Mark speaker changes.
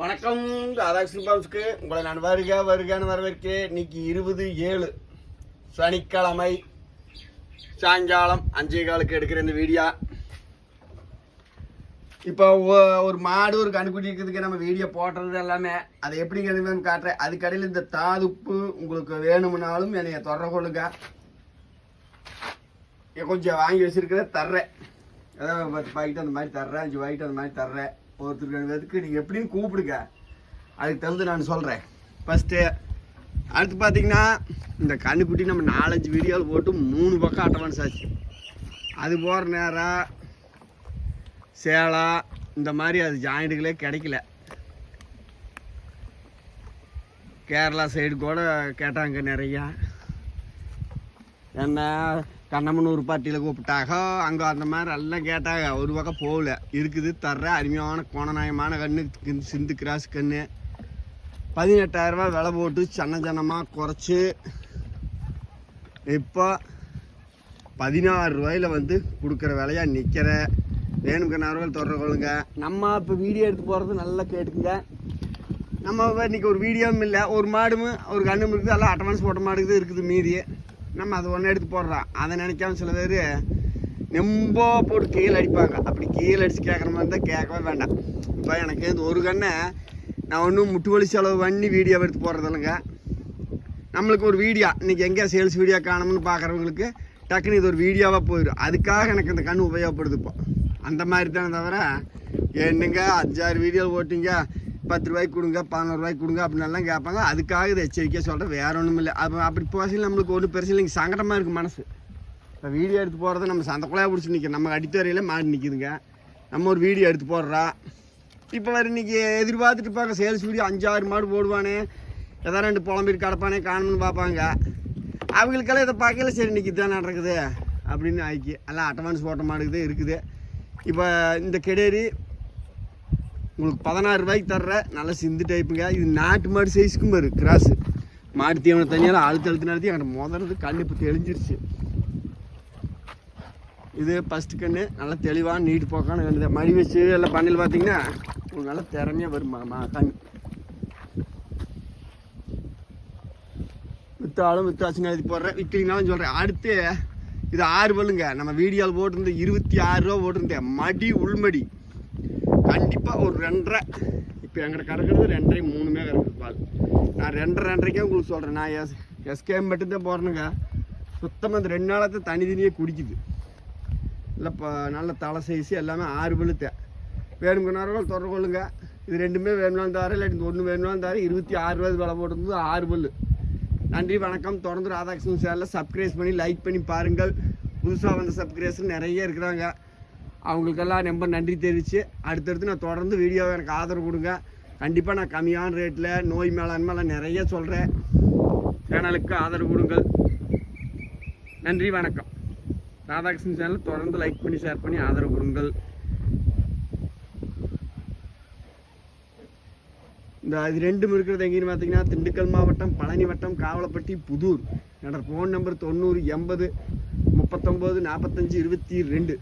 Speaker 1: வணக்கம் ராதாகிருஷ்ணன் பாபுஸ்க்கு உங்களை நான் வருக வருகான்னு வரவேற்கேன் இன்னைக்கு இருபது ஏழு சனிக்கிழமை. சாயங்காலம் அஞ்சே காலுக்கு எடுக்கிற இந்த வீடியோ இப்போ ஒரு மாடு ஒரு கண்ணுக்குட்டி இருக்கிறதுக்கு நம்ம வீடியோ போடுறது எல்லாமே அதை எப்படி கணுவேன்னு காட்டுறேன்? அதுக்கடையில் இந்த தாதுப்பு உங்களுக்கு வேணும்னாலும் என்னைய தொடர கொள்ளுங்க. கொஞ்சம் வாங்கி வச்சுருக்கிறேன் தர்றேன். ஏதாவது பத்து பாக்கெட் அந்த மாதிரி தர்றேன் அஞ்சு பாக்கெட் அந்த மாதிரி தர்றேன். ஒருத்தருக்கு ரெண்டு பேருக்கு நீங்கள் எப்படியும் கூப்பிடுங்க. அதுக்கு தகுந்து நான் சொல்கிறேன் ஃபஸ்ட்டு அடுத்து பார்த்தீங்கன்னா இந்த கண்ணுக்குட்டி நம்ம நாலஞ்சு வீடியோவில் போட்டு மூணு பக்கம் அட்டவான்ஸ் ஆச்சு. அது போகிற நேரம் சேலா இந்த மாதிரி அது ஜாயிண்ட்டுகளே கிடைக்கல. கேரளா சைடு கூட கேட்டாங்க நிறையா. என்ன கண்ணமனூர் பார்ட்டியில் கூப்பிட்டாக அங்கே அந்த மாதிரி எல்லாம் கேட்டாங்க ஒரு பக்கம் போகல. இருக்குது தர்ற அருமையான கோணநாயமான கண்ணு சிந்து கிராஸ் கண்ணு. பதினெட்டாயிரரூபா விலை போட்டு சன்ன சன்னமாக குறைச்சி இப்போ பதினாறு ரூபாயில வந்து கொடுக்குற விலையாக நிற்கிற வேணுங்க நார்வல் தொடர கொள்ளுங்க. நம்ம இப்போ வீடியோ எடுத்து போகிறது நல்லா கேட்டுக்குங்க. நம்ம இன்றைக்கி இன்னைக்கு ஒரு வீடியோவும் இல்லை ஒரு மாடும் ஒரு கண்ணும் இருக்குது எல்லாம் அட்டவான்ஸ் போட்ட மாடுக்குது இருக்குது மீதி. நம்ம அதை ஒன்று எடுத்து போடுறோம் அதை நினைக்காம சில பேர் நெம்போ போட்டு கீழே அடிப்பாங்க. அப்படி கீழே அடித்து கேட்குற மாதிரி தான் கேட்கவே வேண்டாம். இப்போ எனக்கு இந்த ஒரு கண்ணை நான் ஒன்றும் முட்டு வலி செலவு பண்ணி வீடியோ எடுத்து போடுறது இல்லைங்க. நம்மளுக்கு ஒரு வீடியோ இன்றைக்கி எங்கே சேல்ஸ் வீடியோ காணணும்னு பார்க்குறவங்களுக்கு டக்குன்னு இது ஒரு வீடியோவாக போயிடும். அதுக்காக எனக்கு இந்த கண் உபயோகப்படுது இப்போ. அந்த மாதிரி தானே தவிர என்னங்க அஞ்சாறு வீடியோ போட்டிங்க பத்து ரூபாய்க்கு கொடுங்க பதினோரு ரூபாய்க்கு கொடுங்க அப்படின்னு கேட்பாங்க. அதுக்காக இதை எச்சரிக்கையாக சொல்கிறேன் வேற ஒன்றும் இல்லை. அப்போ அப்படி போசில் நம்மளுக்கு ஒன்றும் பெருசு இல்லைங்க சங்கடமாக இருக்குது மனசு. இப்போ வீடியோ எடுத்து போகிறத நம்ம சந்தக்குள்ளாக பிடிச்சி நிற்க நம்ம அடித்தரையில் மாடி நிற்கிதுங்க நம்ம ஒரு வீடியோ எடுத்து போடுறா. இப்போ வேறு இன்றைக்கி எதிர்பார்த்துட்டு இருப்பாங்க. சேல்ஸ் வீடியோ அஞ்சாறு மாடு போடுவானே. ஏதாவது ரெண்டு புலம்பிட்டு கிடப்பானே காணும்னு பார்ப்பாங்க. அவங்களுக்கெல்லாம் இதை பார்க்கல சரி இன்றைக்கி இதான் நடக்குது அப்படின்னு ஆக்கி எல்லாம் அட்வான்ஸ் போட்ட மாடுக்குது இருக்குது. இப்போ இந்த கெடேரி உங்களுக்கு பதினாறு ரூபாய்க்கு தர்ற நல்லா சிந்து டைப்புங்க இது நாட்டு மாடு சைஸுக்கும் பாரு கிராஸு மாடு தீவனம் தனியால் அழுத்து அழுத்து நடத்தி அங்கே முதல்ல கண் இப்போ தெளிஞ்சிருச்சு. இது ஃபஸ்ட்டு கண்ணு நல்லா தெளிவாக நீட்டு போக்கான கண்ணு மடி வச்சு எல்லாம் பண்ணல பார்த்தீங்கன்னா உங்களுக்கு நல்லா திறமையாக வரும் கண் வித்தாலும் வித்தாச்சுங்க எழுதி போடுறேன் விற்கலிங்கனாலும் சொல்கிறேன் அடுத்து இது ஆறு பல்லுங்க நம்ம வீடியோவில் போட்டிருந்த இருபத்தி ஆறு ரூபா போட்டிருந்தேன் மடி உள்மடி. கண்டிப்பாக ஒரு ரெண்டரை. இப்போ எங்கிட்ட கறக்கிறது ரெண்டரை மூணுமே கறக்குது பால். நான் ரெண்டரை ரெண்டரைக்கே உங்களுக்கு சொல்கிறேன் நான் எஸ் எஸ்கேம் மட்டும்தான் போகிறேனுங்க சுத்தமாக இந்த ரெண்டு நாளத்தை தனி தனியே குடிக்குது. இல்லை இப்போ நல்ல தலை சைஸு எல்லாமே ஆறு பல்லுத்த வேணுங்கிறவர்கள் தொடர் கொள்ளுங்க. இது ரெண்டுமே வேணும்னாலும் தாரு இல்லாட்டி இந்த ஒன்று வேணும்னாலும் தாரு இருபத்தி ஆறு ரூபாய் விலை போட்டிருந்தது ஆறு பல்லு. நன்றி வணக்கம். தொடர்ந்து ராதாகிருஷ்ணன் சேனலில் சப்ஸ்கிரைப் பண்ணி லைக் பண்ணி பாருங்கள். புதுசாக வந்த சப்ஸ்கிரைபர்ஸ் நிறைய இருக்கிறாங்க. அவங்களுக்கெல்லாம் ரொம்ப நன்றி தெரிவித்து அடுத்தடுத்து நான் தொடர்ந்து வீடியோவை எனக்கு ஆதரவு கொடுங்க. கண்டிப்பாக நான் கம்மியான ரேட்டில் நோய் மேலாண்மைலாம் நிறைய சொல்கிறேன் சேனலுக்கு ஆதரவு கொடுங்கள். நன்றி வணக்கம். ராதாகிருஷ்ணன் சேனல் தொடர்ந்து லைக் பண்ணி ஷேர் பண்ணி ஆதரவு கொடுங்கள். இந்த இது ரெண்டும் இருக்கிறது எங்கேன்னு பார்த்தீங்கன்னா திண்டுக்கல் மாவட்டம் பழனி வட்டம் காவலப்பட்டி புதூர். என்னோட ஃபோன் நம்பர் தொண்ணூறு எண்பது முப்பத்தொம்போது நாற்பத்தஞ்சு இருபத்தி ரெண்டு.